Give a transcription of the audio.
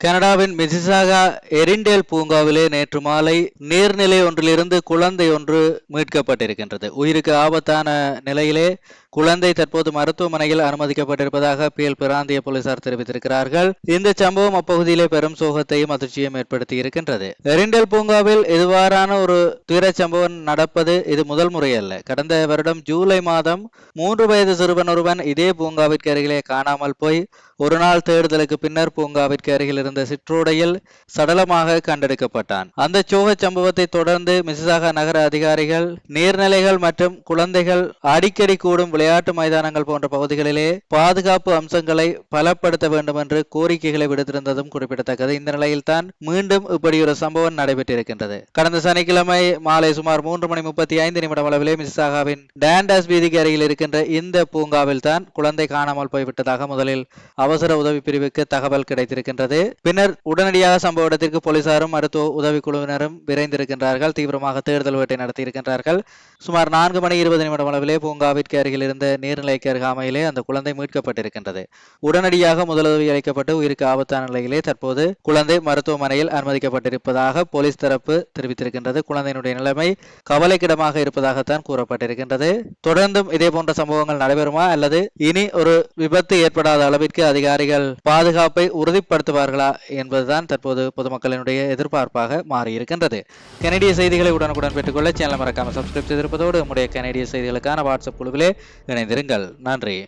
கனடாவின் மிசிசாகா எரிண்டேல் பூங்காவிலே நேற்று மாலை நீர்நிலை ஒன்றிலிருந்து குழந்தை ஒன்று மீட்கப்பட்டிருக்கின்றது. உயிருக்கு ஆபத்தான நிலையிலே குழந்தை தற்போது மருத்துவமனையில் அனுமதிக்கப்பட்டிருப்பதாக பிஎல் பிராந்திய போலீசார் தெரிவித்திருக்கிறார்கள். இந்த சம்பவம் அப்பகுதியிலே பெரும் சோகத்தையும் அதிர்ச்சியும் ஏற்படுத்தி இருக்கின்றது. எரிண்டல் பூங்காவில் இதுவாறான ஒரு துயரச் சம்பவம் நடப்பது இது முதல் முறையல்ல. கடந்த வருடம் ஜூலை மாதம் மூன்று வயது சிறுவன் ஒருவன் இதே பூங்காவிற்கு அருகிலே காணாமல் போய் ஒரு நாள் தேடுதலுக்கு பின்னர் பூங்காவிற்கு அருகில் இருந்த சிற்றோடையில் சடலமாக கண்டெடுக்கப்பட்டான். அந்த சோக சம்பவத்தை தொடர்ந்து மிசிசாகா நகர அதிகாரிகள் நீர்நிலைகள் மற்றும் குழந்தைகள் அடிக்கடி கூடும் விளையாட்டு மைதானங்கள் போன்ற பகுதிகளிலே பாதுகாப்பு அம்சங்களை பலப்படுத்த வேண்டும் என்று கோரிக்கைகளை விடுத்திருந்ததும் குறிப்பிடத்தக்கது. இந்த நிலையில்தான் மீண்டும் இப்படி ஒரு சம்பவம் நடைபெற்றிருக்கின்றது. கடந்த சனிக்கிழமை மாலை சுமார் மூன்று மணி முப்பத்தி ஐந்து நிமிடம் அளவிலே மிசிசாகாவின் டேண்டாஸ் வீதிக்கு அருகில் இருக்கின்ற இந்த பூங்காவில் தான் குழந்தை காணாமல் போய்விட்டதாக முதலில் அவசர உதவி பிரிவுக்கு தகவல் கிடைத்திருக்கின்றது. பின்னர் உடனடியாக சம்பவ இடத்திற்கு போலீசாரும் மருத்துவ உதவி குழுவினரும் விரைந்திருக்கின்றார்கள். தீவிரமாக தேடுதல் வேட்டை நடத்தியிருக்கின்றார்கள். சுமார் நான்கு மணி இருபது நிமிடம் அளவிலே பூங்காவிற்கு அருகில் இருந்த நீர்நிலைக்கு அருகாமையிலே அந்த குழந்தை மீட்கப்பட்டிருக்கின்றது. உடனடியாக முதலுதவி அளிக்கப்பட்டு உயிருக்கு ஆபத்தான நிலையிலே தற்போது குழந்தை மருத்துவமனையில் அனுமதிக்கப்பட்டிருப்பதாக போலீஸ் தரப்பு தெரிவித்திருக்கின்றது. குழந்தையினுடைய நிலைமை கவலைக்கிடமாக இருப்பதாகத்தான் கூறப்பட்டிருக்கின்றது. தொடர்ந்தும் இதே போன்ற சம்பவங்கள் நடைபெறுமா? அல்லது இனி ஒரு விபத்து ஏற்படாத அளவிற்கு அதிகாரிகள் பாதுகாப்பை உறுதிப்படுத்துவார்களா? என்பதுதான் தற்போது பொதுமக்களினுடைய எதிர்பார்ப்பாக மாறியிருக்கின்றது. கனடிய செய்திகளை உடனுக்குடன் பெற்றுக்கொள்ள சேனல் மறக்காமல் சப்ஸ்கிரைப் செய்திருப்பதோடு நம்முடைய கனடிய செய்திகளுக்கான வாட்ஸ்அப் குழுவிலே இணைந்திருங்கள். நன்றி.